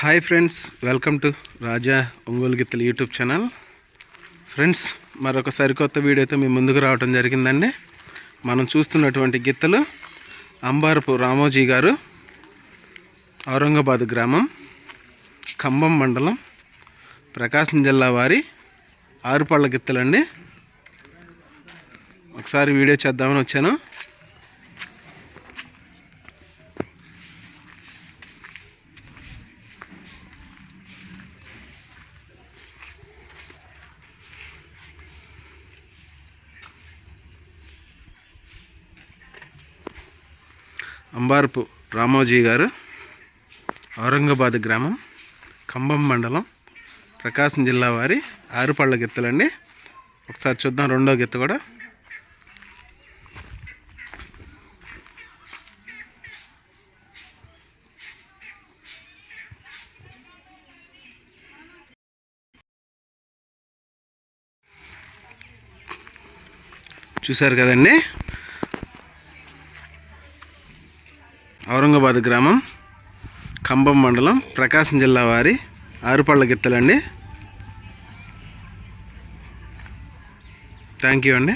Hi friends welcome to Raja Ongole గిత్తలు YouTube channel. Friends మరొక సరికొత్త వీడియోతో మీ ముందుకు రావడం జరిగిందండి. మనం చూస్తున్నటువంటి గిత్తలు అంబారపు రామోజీ గారు ఔరంగాబాద్ గ్రామం ఖమ్మం మండలం ప్రకాశం జిల్లా వారి ఆరుపళ్ళ గిత్తలండి. ఒకసారి వీడియో చేద్దామని వచ్చాను. అంబార్పు రామోజీ గారు ఔరంగాబాద్ గ్రామం కంబం మండలం ప్రకాశం జిల్లా వారి ఆరుపళ్ళ గిత్తలండి. ఒకసారి చూద్దాం రెండో గిత్త కూడా. చూశారు కదండి? ఔరంగాబాద్ గ్రామం కంభం మండలం ప్రకాశం జిల్లా వారి ఆరుపళ్ళ గిత్తలండి. థ్యాంక్ యూ అండి.